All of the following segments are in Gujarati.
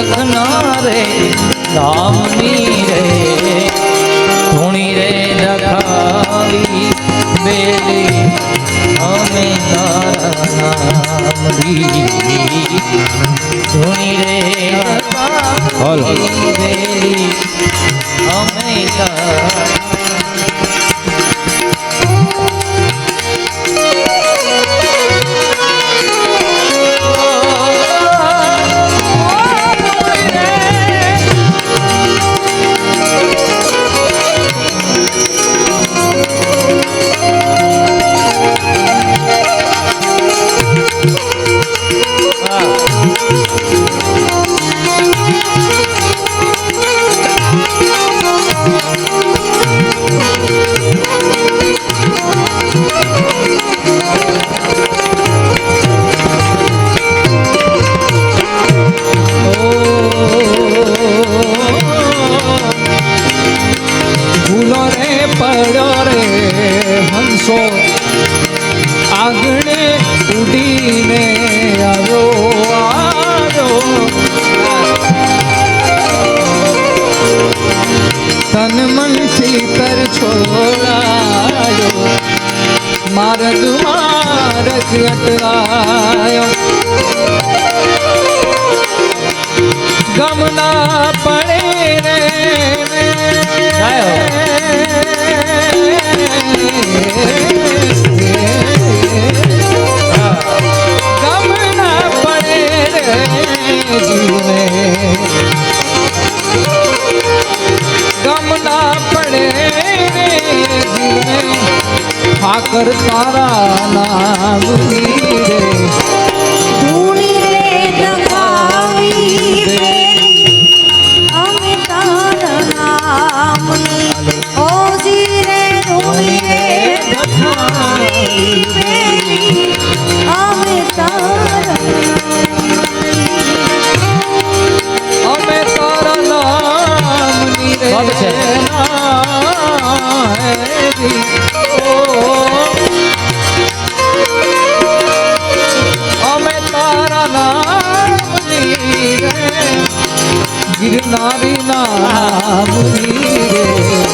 લખનારે રામ ગમના પડે ગમના પડે જીને ગમના પડે જીને ઠાકર તારા નામ না বুঝি রে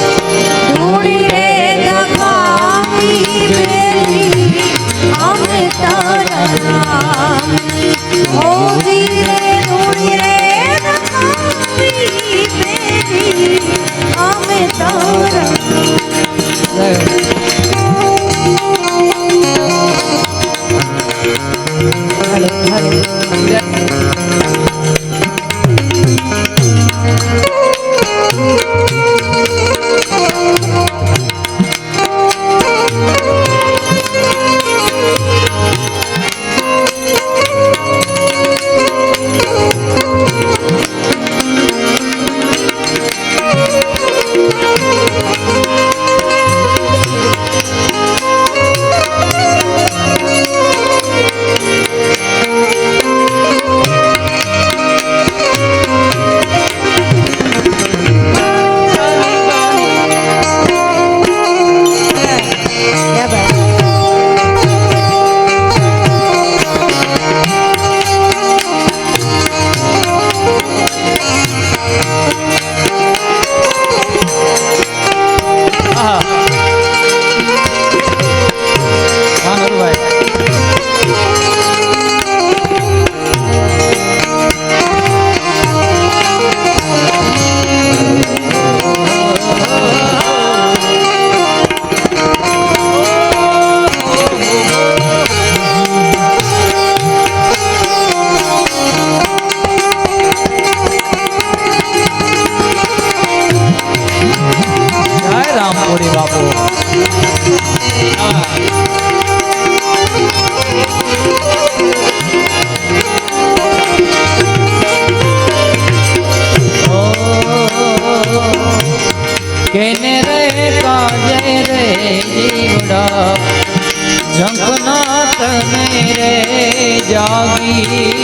મેરે જાગી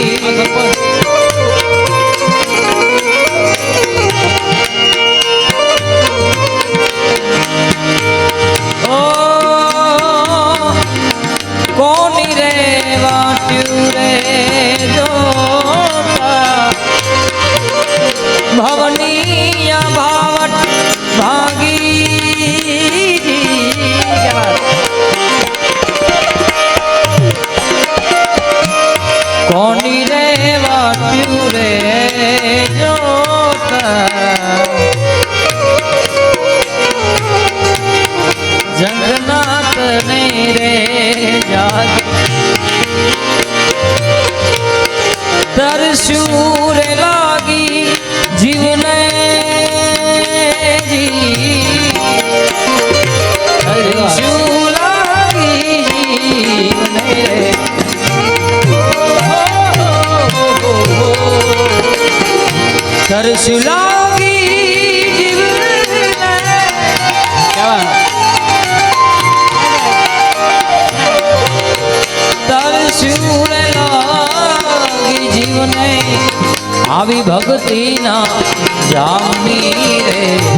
કોની રે વાટ્યું રે ભવનીય ભાવટ ભાગ જગન્નાથ ને રે જાગ તરસ્યું રે લાગી જીવને જી તરસ્યું આવી ભક્તિના જામી રે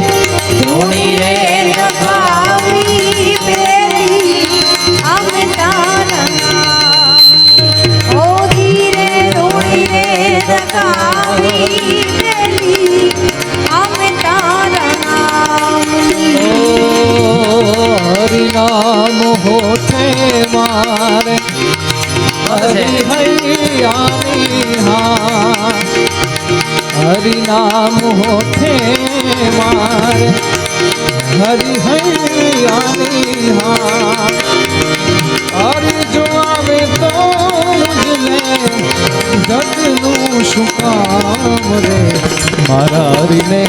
હરિનામ હોઠે માર. હરિ હૈયાની હા હરિ. જો આવે તો જગનું શું કામ રે? મારા હરિને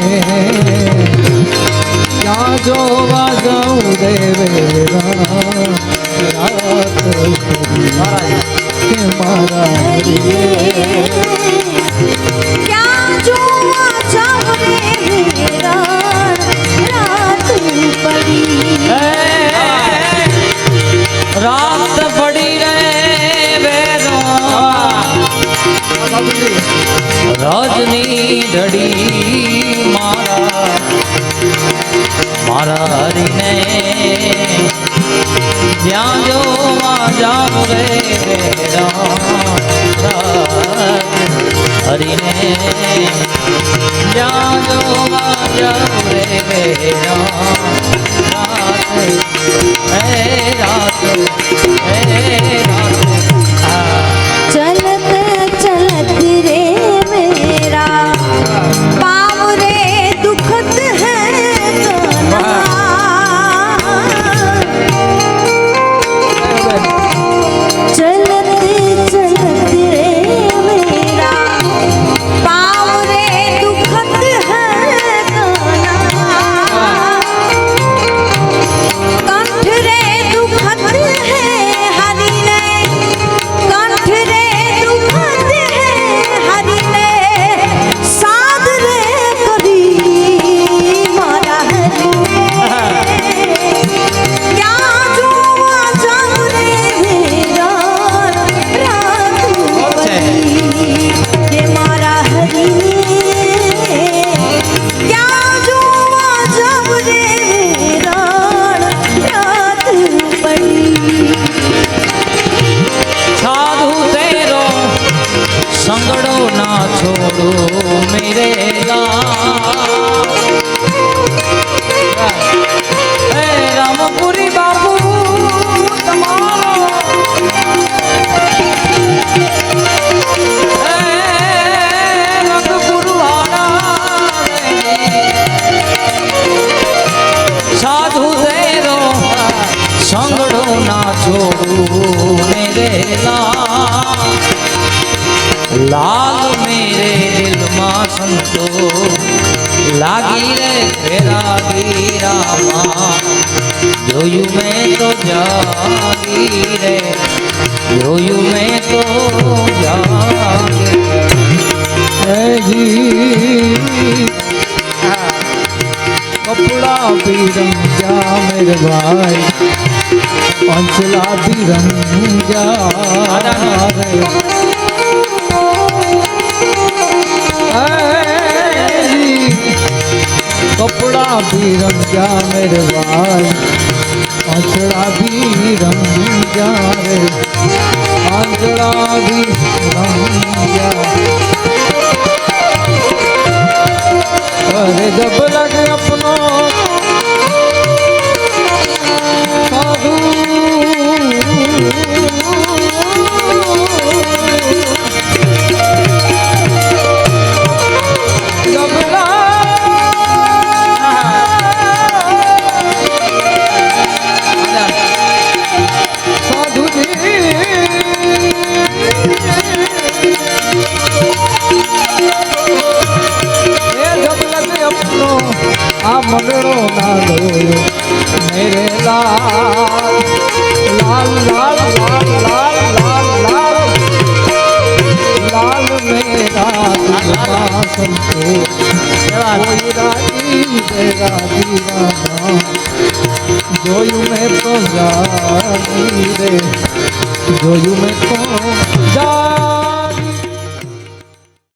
हाल मेरे दिल माँ संतो लागी रे तेरा वीरा माँ जोयू मैं तो जागी रे। जोयू मैं तो जागी। कपड़ा भी रंग जा मेरे भाई। पंचला भी रंग जा रे। કપડા ભી રંગ્યા મેરે ભાઈ આંચળા ભી રંગી જા રે. આંચળા ભી રંગ્યા. અરે જબ લગ